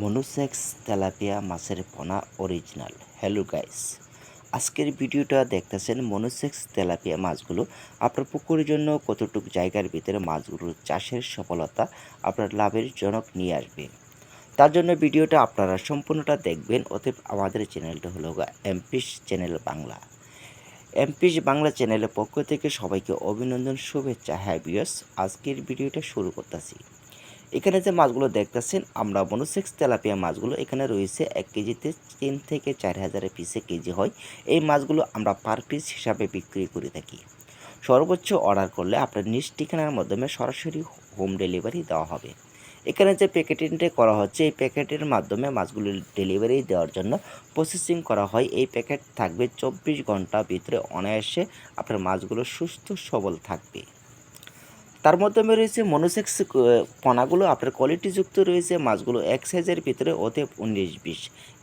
Monosex tilapia মাছের পোনা original. Hello guys, আজকের ভিডিওটা দেখতেছেন মনোসেক্স তেলাপিয়া মাছগুলো। আপনার পুকুরের জন্য কতটুকু জায়গার ভিতরে মাছগুলোর চাষের সফলতা আপনার লাভের জনক নিয়ে আসবে। তার জন্য ভিডিওটা আপনারা সম্পূর্ণটা দেখবেন। অতএব আমাদের চ্যানেলটা হলো MPs channel Bangla. MPs Bangla চ্যানেলের পক্ষ থেকে সবাইকে অভিনন্দন, শুভেচ্ছা। হ্যাঁ বিয়স আজকের ভিডিওটা শুরু করতেছি। এখানে যে মাছগুলো দেখতেছেন, আমরা মনোসেক্স তেলাপিয়া মাছগুলো এখানে রয়েছে এক কেজিতে তিন থেকে চার হাজার পিসে কেজি হয়। এই মাছগুলো আমরা পার পিস হিসাবে বিক্রি করে থাকি। সর্বোচ্চ অর্ডার করলে আপনার নিজ ঠিকানার মাধ্যমে সরাসরি হোম ডেলিভারি দেওয়া হবে। এখানে যে প্যাকেটিংটা করা হচ্ছে, এই প্যাকেটের মাধ্যমে মাছগুলো ডেলিভারি দেওয়ার জন্য প্রসেসিং করা হয়। এই প্যাকেট থাকবে চব্বিশ ঘণ্টা ভিতরে অনায়াসে আপনার মাছগুলো সুস্থ সবল থাকবে। তার মাধ্যমে রয়েছে মনোসেক্স পনাগুলো আপনার কোয়ালিটিযুক্ত রয়েছে, মাছগুলো এক সাইজের ভিতরে অতএব উনিশ বিশ।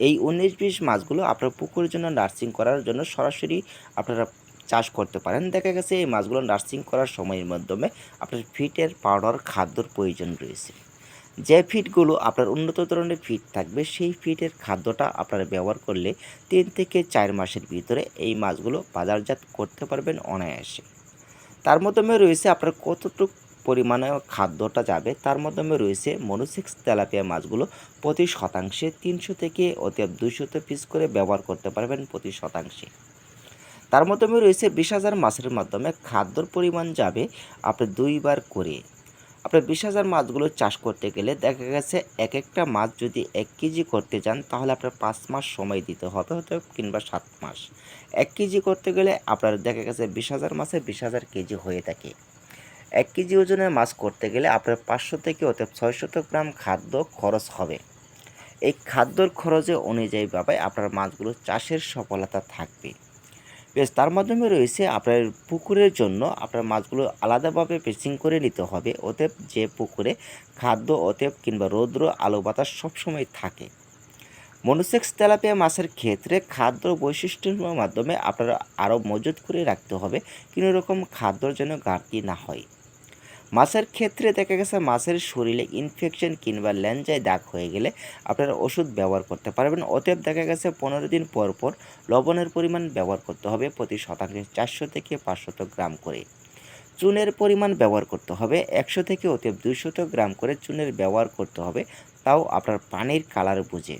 এই উনিশ বিশ মাছগুলো আপনার পুকুরের জন্য নার্সিং করার জন্য সরাসরি আপনারা চাষ করতে পারেন। দেখা গেছে এই মাছগুলো নার্সিং করার সময়ের মাধ্যমে আপনার ফিটের পাউডার খাদ্যর প্রয়োজন রয়েছে। যে ফিটগুলো আপনার উন্নত ধরনের ফিট থাকবে, সেই ফিটের খাদ্যটা আপনারা ব্যবহার করলে তিন থেকে চার মাসের ভিতরে এই মাছগুলো বাজারজাত করতে পারবেন অনায়াসে। তার মাধ্যমে রয়েছে আপনার কতটুকু পরিমাণে খাদ্যটা যাবে, তার মাধ্যমে রয়েছে মনোসিক্স তেলাপিয়া মাছগুলো প্রতি শতাংশে তিনশো থেকে অতি দুইশত পিস করে ব্যবহার করতে পারবেন প্রতি শতাংশে। তার মাধ্যমে রয়েছে বিশ হাজার মাছের মাধ্যমে খাদ্যর পরিমাণ যাবে আপনি দুইবার করে। আপনার বিশ হাজার মাছগুলো চাষ করতে গেলে দেখা গেছে এক একটা মাছ যদি এক কেজি করতে যান, তাহলে আপনার পাঁচ মাস সময় দিতে হবে, হয়তো কিংবা সাত মাস। এক কেজি করতে গেলে আপনার দেখা গেছে বিশ হাজার মাসে বিশ হাজার কেজি হয়ে থাকে। এক কেজি ওজনের মাছ করতে গেলে আপনার পাঁচশো থেকে অতএব ছয়শত গ্রাম খাদ্য খরচ হবে। এই খাদ্যর খরচে অনুযায়ী ভাবে আপনার মাছগুলো চাষের সফলতা থাকবে। বেশ, তার মাধ্যমে রয়েছে আপনার পুকুরের জন্য আপনার মাছগুলো আলাদাভাবে পেসিং করে নিতে হবে। অতএব যে পুকুরে খাদ্য অতএব কিংবা রৌদ্র, আলো, বাতাস সবসময় থাকে। মনোসেক্স তেলাপিয়া মাছের ক্ষেত্রে খাদ্য বৈশিষ্ট্যের মাধ্যমে আপনারা আরও মজুত করে রাখতে হবে। কোনো রকম খাদ্য যেন ঘাটতি না হয়। মাছের ক্ষেত্রে দেখা গেছে মাছের শরীরে ইনফেকশন কিংবা ল্যাঞ্জায় দাগ হয়ে গেলে আপনারা ওষুধ ব্যবহার করতে পারবেন। অতএব দেখা গেছে পনেরো দিন পর পর লবণের পরিমাণ ব্যবহার করতে হবে প্রতি শতাংশে চারশো থেকে পাঁচশত গ্রাম করে। চুনের পরিমাণ ব্যবহার করতে হবে একশো থেকে অতএব দুইশত গ্রাম করে চুনের ব্যবহার করতে হবে, তাও আপনার পানির কালার বুঝে।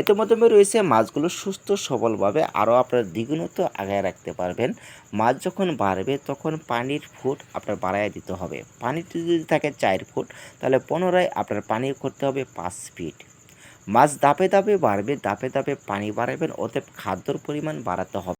এতে মাধ্যমে রয়েছে মাছগুলো সুস্থ, সবলভাবে আরও আপনার দ্বিগুণত আগায় রাখতে পারবেন। মাছ যখন বাড়বে তখন পানির ফুট আপনার বাড়াইয়া দিতে হবে। পানিতে যদি থাকে চার ফুট, তাহলে পুনরায় আপনার পানি করতে হবে পাঁচ ফিট। মাছ দাপে দাপে বাড়বে দাপে দাপে পানি বাড়াবেন, অতএব খাদ্যর পরিমাণ বাড়াতে হবে।